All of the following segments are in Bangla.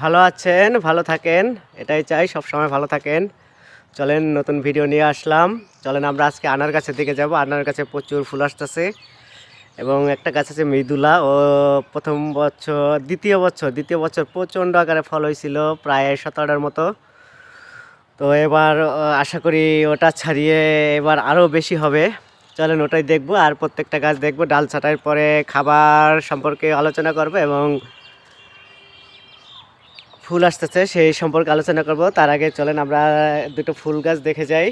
ভালো আছেন? ভালো থাকেন? এটাই চাই সব সময় ভালো থাকেন। চলেন, নতুন ভিডিও নিয়ে আসলাম। চলেন, আমরা আজকে আনার গাছের দিকে যাব। আনার গাছে প্রচুর ফুল আসতেছে। এবং একটা গাছ আছে মৃদুলা। ও, প্রথম বছর, দ্বিতীয় বছর দ্বিতীয় বছর প্রচণ্ড আকারে ফল হয়েছিল, প্রায় সতেরোটার মতো। তো এবার আশা করি ওটা ছাড়িয়ে এবার আরও বেশি হবে। চলেন, ওটাই দেখব। আর প্রত্যেকটা গাছ দেখব। ডাল ছাঁটাইয়ের পরে খাবার সম্পর্কে আলোচনা করব এবং ফুল আসতেছে, সেই সম্পর্কে আলোচনা করব। তার আগে চলেন আমরা দুটো ফুল গাছ দেখে যাই।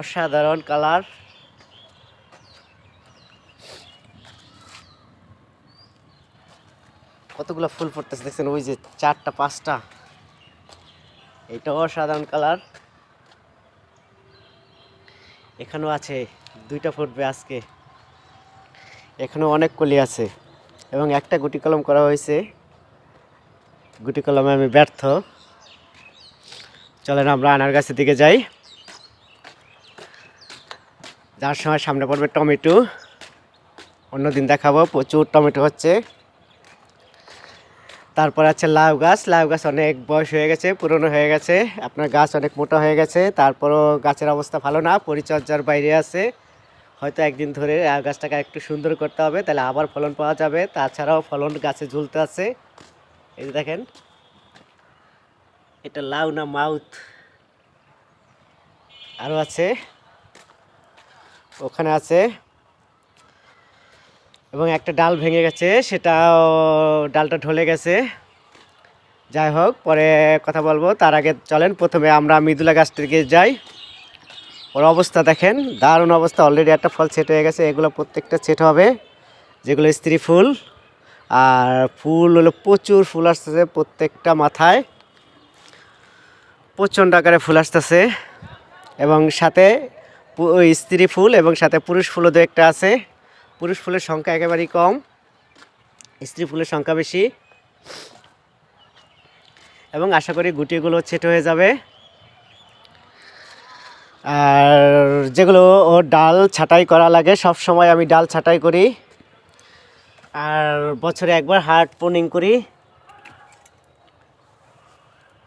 অসাধারণ কালার। কতগুলো ফুল ফুটতেছে দেখছেন, ওই যে চারটা, পাঁচটা। এটা অসাধারণ কালার। এখানেও আছে, দুইটা ফুটবে আজকে। এখানেও অনেক কলি আছে এবং একটা গুটি কলম করা হয়েছে। গুটি কলমে আমি ব্যর্থ। চলেন আমরা আনার গাছের দিকে যাই। যার সময় সামনে পড়বে টমেটো। অন্যদিন দেখাবো, প্রচুর টমেটো হচ্ছে। তারপর আছে লাউ গাছ। লাউ গাছ অনেক বয়স হয়ে গেছে, পুরনো হয়ে গেছে। আপনার গাছ অনেক মোটা হয়ে গেছে। তারপরও গাছের অবস্থা ভালো না, পরিচর্যার বাইরে আছে। হয়তো একদিন ধরে গাছটাকে একটু সুন্দর করতে হবে, তাহলে আবার ফলন পাওয়া যাবে। তাছাড়াও ফলন গাছে ঝুলতে আছে। এই যে দেখেন, এটা লাউ না মাউথ। আরও আছে, ওখানে আছে, এবং একটা ডাল ভেঙে গেছে, সেটাও ডালটা ঢলে গেছে। যাই হোক, পরে কথা বলব। তার আগে চলেন, প্রথমে আমরা মৃদুলা গাছটিকে যাই। ওর অবস্থা দেখেন, দারুণ অবস্থা। অলরেডি একটা ফল ছেট হয়ে গেছে, এগুলো প্রত্যেকটা ছেট হবে, যেগুলো স্ত্রী ফুল। আর ফুল হলো প্রচুর ফুল আসতেছে প্রত্যেকটা মাথায়। প্রচণ্ড আকারে ফুল আসতেছে। এবং সাথে স্ত্রী ফুল এবং সাথে পুরুষ ফুলও দু একটা আছে। পুরুষ ফুলের সংখ্যা একেবারেই কম। স্ত্রী ফুলের সংখ্যা বেশি। এবং আশা করি গুটিগুলো ছেট হয়ে যাবে। আর যেগুলো ও ডাল ছাঁটাই করা লাগে, সব সময় আমি ডাল ছাঁটাই করি। আর বছরে একবার হার্ট পোনিং করি।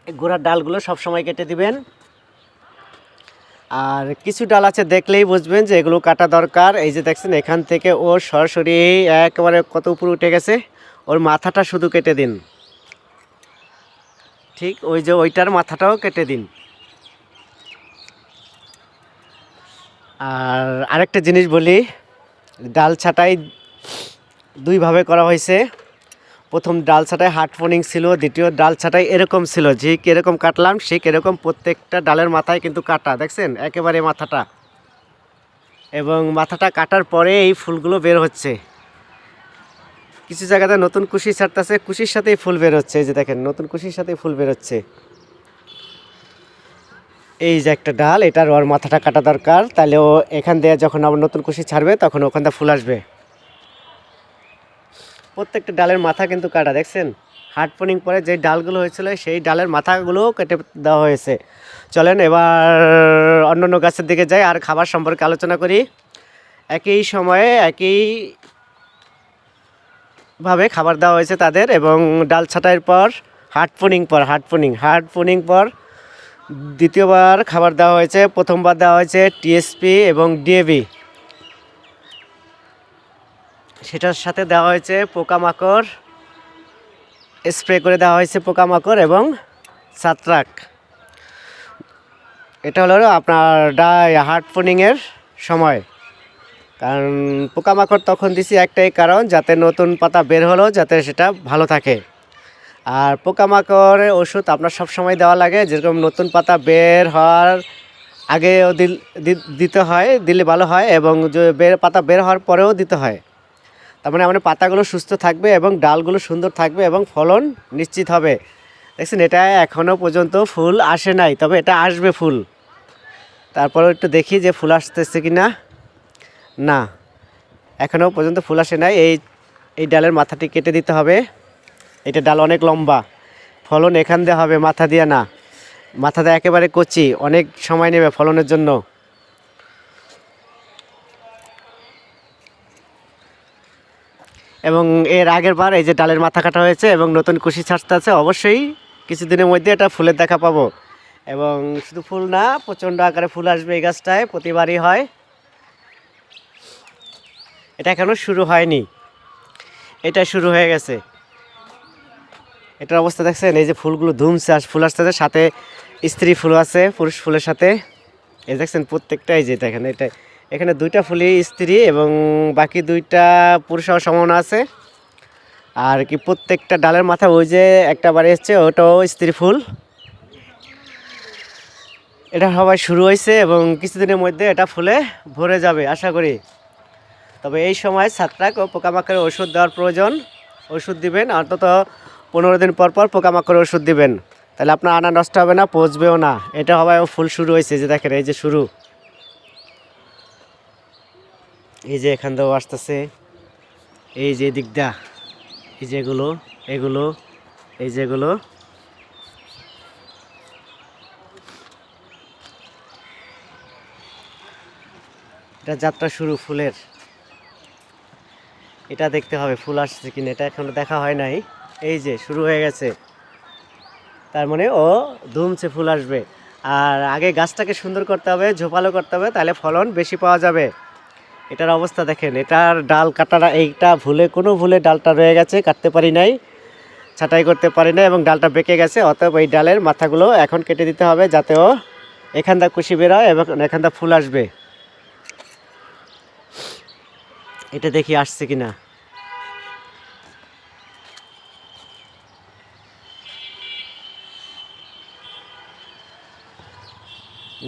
গোড়ার ডালগুলো সব সময় কেটে দিবেন। আর কিছু ডাল আছে দেখলেই বুঝবেন যে এগুলো কাটা দরকার। এই যে দেখছেন, এখান থেকে ও সরাসরি একেবারে কত উপরে উঠে গেছে। ওর মাথাটা শুধু কেটে দিন। ঠিক ওই যে ওইটার মাথাটাও কেটে দিন। আর আরেকটা জিনিস বলি, ডাল ছাটাই দুইভাবে করা হয়েছে। প্রথম ডাল ছাটাই হার্ট ফোনিং ছিল, দ্বিতীয় ডাল ছাটাই এরকম ছিল, যে এরকম কাটলাম ঠিক কীরকম প্রত্যেকটা ডালের মাথায় কিন্তু কাটা, দেখছেন? একেবারে মাথাটা। এবং মাথাটা কাটার পরে এই ফুলগুলো বের হচ্ছে। কিছু জায়গাতে নতুন কুশি ছাড়তেছে, কুশির সাথেই ফুল বের হচ্ছে, এই যে দেখেন, নতুন কুশির সাথেই ফুল বের হচ্ছে। এই যে একটা ডাল, এটার ওর মাথাটা কাটা দরকার, তাহলে ও এখান দিয়ে যখন আবার নতুন কুশি ছাড়বে, তখন ওখান থেকে ফুল আসবে। প্রত্যেকটা ডালের মাথা কিন্তু কাটা, দেখছেন? হার্ট পোনিং পরে যে ডালগুলো হয়েছিল, সেই ডালের মাথাগুলোও কেটে দেওয়া হয়েছে। চলেন এবার অন্যান্য গাছের দিকে যাই, আর খাবার সম্পর্কে আলোচনা করি। একই সময়ে একই ভাবে খাবার দেওয়া হয়েছে তাদের, এবং ডাল ছাঁটাইয়ের পর হার্ট পোনিং পর হার্ট পোনিং হার্ট পোনিং পর দ্বিতীয়বার খাবার দেওয়া হয়েছে, প্রথমবার দেওয়া হয়েছে টিএসপি এবং ডিএবি সেটার সাথে দেওয়া হয়েছে পোকামাকড়, স্প্রে করে দেওয়া হয়েছে পোকামাকড় এবং সাত্রাক। এটা হলো আপনার ডাই হার্ট ফোনিংয়ের সময়। কারণ পোকামাকড় তখন দিছি একটাই কারণ, যাতে নতুন পাতা বের হলো, যাতে সেটা ভালো থাকে। আর পোকামাকড়ের ওষুধ আপনার সব সময় দেওয়া লাগে, যেরকম নতুন পাতা বের হওয়ার আগেও দিল- দিতে হয়, দিলে ভালো হয় এবং পাতা বের হওয়ার পরেও দিতে হয়। তার মানে আমাদের পাতাগুলো সুস্থ থাকবে এবং ডালগুলো সুন্দর থাকবে এবং ফলন নিশ্চিত হবে। দেখছেন, এটা এখনও পর্যন্ত ফুল আসে নাই, তবে এটা আসবে ফুল। তারপরে একটু দেখি যে ফুল আসতেছে কি না না এখনও পর্যন্ত ফুল আসে নাই। এই এই ডালের মাথাটি কেটে দিতে হবে। এটা ডাল অনেক লম্বা। ফলন এখান দিয়ে হবে, মাথা দিয়ে না। মাথা দিয়ে একেবারে কচি, অনেক সময় নেবে ফলনের জন্য। এবং এর আগের বার এই যে ডালের মাথা কাটা হয়েছে এবং নতুন কুশি ছাড়তে আছে, অবশ্যই কিছুদিনের মধ্যে এটা ফুলের দেখা পাবো। এবং শুধু ফুল না, প্রচণ্ড আকারে ফুল আসবে এই গাছটায়, প্রতিবারই হয়। এটা এখনও শুরু হয়নি। এটা শুরু হয়ে গেছে। এটার অবস্থা দেখছেন, এই যে ফুলগুলো ধুমছে আর ফুল আসতেছে, সাথে স্ত্রী ফুল আছে, পুরুষ ফুলের সাথে। এই দেখছেন প্রত্যেকটা এই যে দেখেন এটা এখানে দুইটা ফুলই স্ত্রী এবং বাকি দুইটা পুরুষ হওয়ার সম্ভাবনা আছে। আর কি প্রত্যেকটা ডালের মাথা ওই যে একটা বাড়ি এসছে ওটাও স্ত্রী ফুল। এটা সবাই শুরু হয়েছে এবং কিছুদিনের মধ্যে এটা ফুলে ভরে যাবে, আশা করি। তবে এই সময় ছাত্রাক ও পোকামাকড়ের ওষুধ দেওয়ার প্রয়োজন। ওষুধ দিবেন, অন্তত পনেরো দিন পর পর পোকামাকড়ের ওষুধ দিবেন। তাহলে আপনার আনা নষ্ট হবে না, পচবেও না। এটা হবে ফুল শুরু হয়েছে যে দেখেন, এই যে শুরু। এই যে এখান থেকেও আসতেছে। এই যে দিকটা এই যে এগুলো, এই যে এগুলো। এটা যাত্রা শুরু, ফুলের। এটা দেখতে হবে, ফুল আসছে কিনা, এটা এখনও দেখা হয় নাই। এই যে, শুরু হয়ে গেছে। তার মানে ও ধুমছে, ফুল আসবে। আর আগে গাছটাকে সুন্দর করতে হবে, ঝোপালো করতে হবে, তাহলে ফলন বেশি পাওয়া যাবে। এটার অবস্থা দেখেন, এটার ডাল কাটারা, এইটা ভুলে, কোনো ভুলে ডালটা রয়ে গেছে, কাটতে পারি নাই, ছাঁটাই করতে পারি না এবং ডালটা বেঁকে গেছে, অতএব এই ডালের মাথাগুলো এখন কেটে দিতে হবে যাতে ও এখানটা কুশি বেরোয় এবং এখানটা ফুল আসবে। এটা দেখি আসছে কিনা।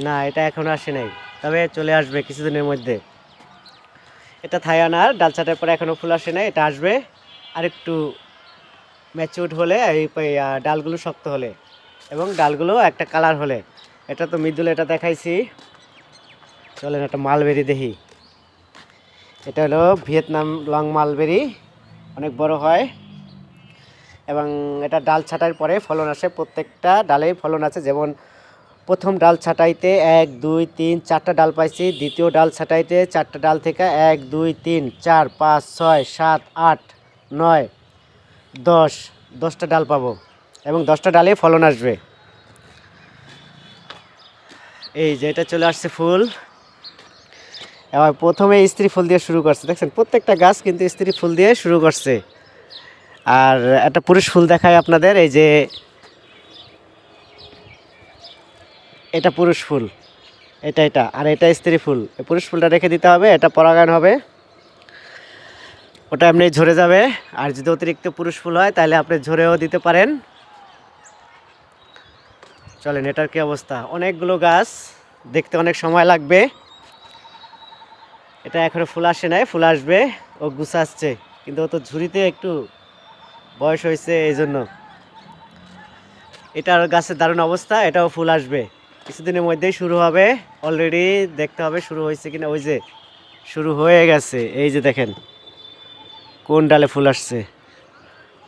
না, এটা এখন আসে নাই, তবে চলে আসবে কিছুদিনের মধ্যে। এটা থাইয়ানার ডাল ছাটার পরে এখনও ফুল আসে না এটা আসবে। আর একটু ম্যাচিউড হলে এই, ডালগুলো শক্ত হলে। এবং ডালগুলো একটা কালার হলে। এটা তো মৃদুল এটা দেখাইছি। চলেন একটা মালবেরি দেখি। এটা হলো ভিয়েতনাম লং মালবেরি অনেক বড় হয়। এবং এটা ডাল ছাটার পরে ফলন আসে প্রত্যেকটা ডালেই ফলন আছে। যেমন প্রথম ডাল ছাটাইতে এক, দুই, তিন, চারটা ডাল পাইছি। দ্বিতীয় ডাল ছাটাইতে চারটা ডাল থেকে এক, দুই, তিন, চার, পাঁচ, ছয়, সাত, আট, নয়, দশ, দশটা ডাল পাবো এবং দশটা ডালে ফলন আসবে। এই যে এটা চলে আসছে ফুল। এবার প্রথমে স্ত্রী ফুল দিয়ে শুরু করছে। দেখছেন, প্রত্যেকটা গাছ কিন্তু স্ত্রী ফুল দিয়ে শুরু করছে। আর একটা পুরুষ ফুল দেখায় আপনাদের, এই যে এটা পুরুষ ফুল, এটা এটা, আর এটা স্ত্রী ফুল। পুরুষ ফুলটা রেখে দিতে হবে, এটা পরাগায়ন হবে। ওটা এমনি ঝরে যাবে, আর যদি অতিরিক্ত পুরুষ ফুল হয়, তাহলে আপনি ঝরেও দিতে পারেন। চলেন, এটার কি অবস্থা? অনেকগুলো গাছ, দেখতে অনেক সময় লাগবে। এটা এখনও ফুল আসে নাই, ফুল আসবে, ও গুছাচ্ছে, কিন্তু ও তো ঝুড়িতে একটু বয়স হয়েছে এই জন্য এটার গাছের দারুণ অবস্থা, এটাও ফুল আসবে। কিছুদিনের মধ্যেই শুরু হবে। অলরেডি দেখতে হবে শুরু হয়েছে কিনা। ওই যে শুরু হয়ে গেছে। এই যে দেখেন, কোন ডালে ফুল আসছে।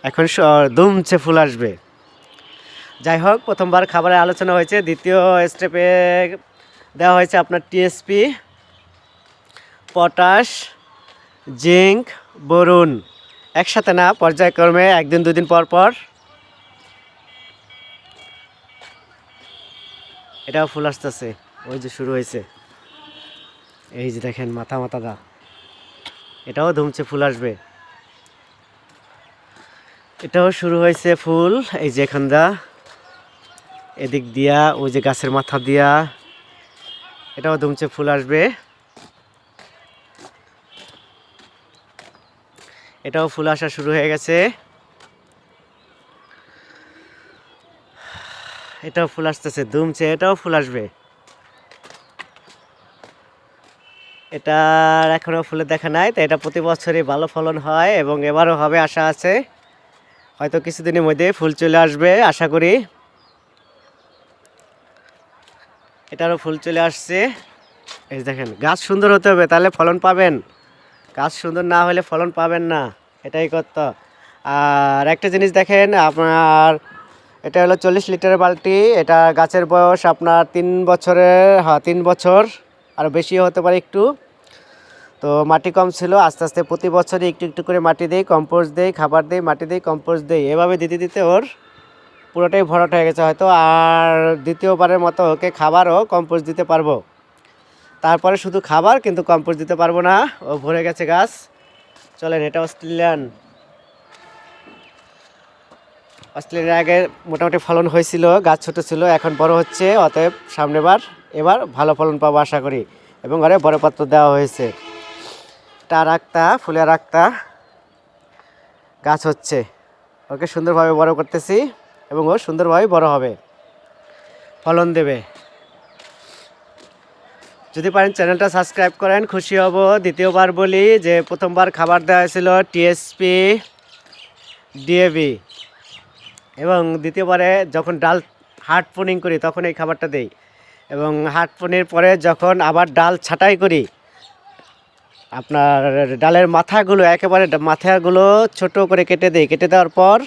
এখন দুমছে ফুল আসবে। যাই হোক, প্রথমবার খাবারের আলোচনা হয়েছে। দ্বিতীয় স্টেপে দেওয়া হয়েছে আপনার টিএসপি পটাশ, জিঙ্ক, বরুণ। একসাথে না, পর্যায়ক্রমে একদিন, দুদিন পর পর এটাও ফুল আসতেছে। ওই যে শুরু হয়েছে। এই যে দেখেন মাথা মাথা দা। এটাও ধুমছে, ফুল আসবে। এটাও শুরু হয়েছে ফুল। এই যে এখান দা। এদিক দিয়া, ওই যে গাছের মাথা দিয়া। এটাও ধুমছে, ফুল আসবে। এটাও ফুল আসা শুরু হয়ে গেছে। এটাও ফুল আসতেছে দুমছে এটাও ফুল আসবে। এটার এখনও ফুলের দেখা নাই তো এটা প্রতি বছরই ভালো ফলন হয় এবং এবারও হবে আশা আছে। হয়তো কিছুদিনের মধ্যে ফুল চলে আসবে, আশা করি। এটারও ফুল চলে আসছে। এই দেখেন, গাছ সুন্দর হতে হবে, তাহলে ফলন পাবেন। গাছ সুন্দর না হলে ফলন পাবেন না, এটাই করতে আর একটা জিনিস দেখেন, আপনার এটা হলো চল্লিশ লিটারের বালতি। এটা গাছের বয়স আপনার তিন বছরের হ্যাঁ তিন বছর, আর বেশি হতে পারে একটু। তো মাটি কম ছিল, আস্তে আস্তে প্রতি বছরই একটু একটু করে মাটি দেই কম্পোস্ট দেই, খাবার দেই, মাটি দেই কম্পোস্ট দেই। এভাবে দিতে দিতে ওর পুরোটাই ভরাট হয়ে গেছে হয়তো। আর দ্বিতীয়বারের মতো ওকে খাবারও কম্পোস্ট দিতে পারব। তারপরে শুধু খাবার কিন্তু কম্পোস্ট দিতে পারব না। ও ভরে গেছে গাছ। চলেন, এটা অস্ট্রেলিয়ান অস্ট্রেলিয়ার আগে মোটামুটি ফলন হয়েছিল, গাছ ছোট ছিল, এখন বড় হচ্ছে, অতএব সামনেবার, এবার ভালো ফলন পাবো আশা করি। এবং ঘরে বড় পাত্র দেওয়া হয়েছে। টা রাখতা ফুলের রাখতা গাছ হচ্ছে। ওকে সুন্দরভাবে বড় করতেছি এবং ও সুন্দরভাবে বড় হবে। ফলন দেবে। যদি পারেন চ্যানেলটা সাবস্ক্রাইব করেন, খুশি হব। দ্বিতীয়বার বলি যে প্রথমবার খাবার দেওয়া হয়েছিল টিএসপি ডিএবি এবং দ্বিতীয়বারে যখন ডাল হার্ড পোনিং করি, তখন এই খাবারটা দেই। এবং হার্ড পোনের পরে যখন আবার ডাল ছাঁটাই করি, আপনার ডালের মাথাগুলো, একেবারে মাথাগুলো ছোট করে কেটে দিই। কেটে দেওয়ার পর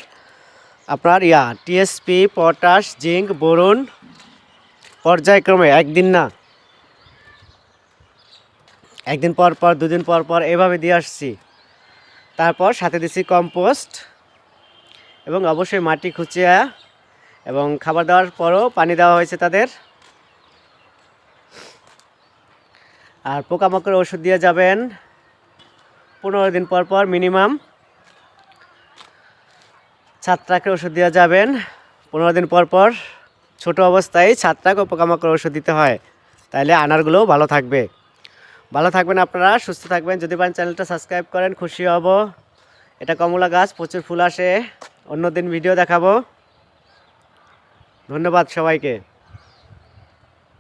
আপনার ইয়া টিএসপি পটাশ, জিঙ্ক, বোরন পর্যায়ক্রমে একদিন না, একদিন পর পর, দুদিন পর পর এভাবে দিয়ে আসছি। তারপর সাথে দিছি কম্পোস্ট। এবং অবশ্যই মাটি খুঁচিয়া এবং খাবার দেওয়ার পরও পানি দেওয়া হয়েছে তাদের। আর পোকামাকড় ওষুধ দিয়ে যাবেন। পনেরো দিন পর পর মিনিমাম ছাত্রাকে ওষুধ দেওয়া যাবেন। পনেরো দিন পর পর ছোট অবস্থায় ছাত্রাক ও পোকামাকড় ওষুধ দিতে হয়। তাহলে আনারগুলোও ভালো থাকবে। ভালো থাকবেন আপনারা, সুস্থ থাকবেন। যদি পারেন চ্যানেলটা সাবস্ক্রাইব করেন, খুশি হব। এটা কমলা গাছ, প্রচুর ফুল আসে। অন্যদিন ভিডিও দেখাবো। ধন্যবাদ সবাইকে।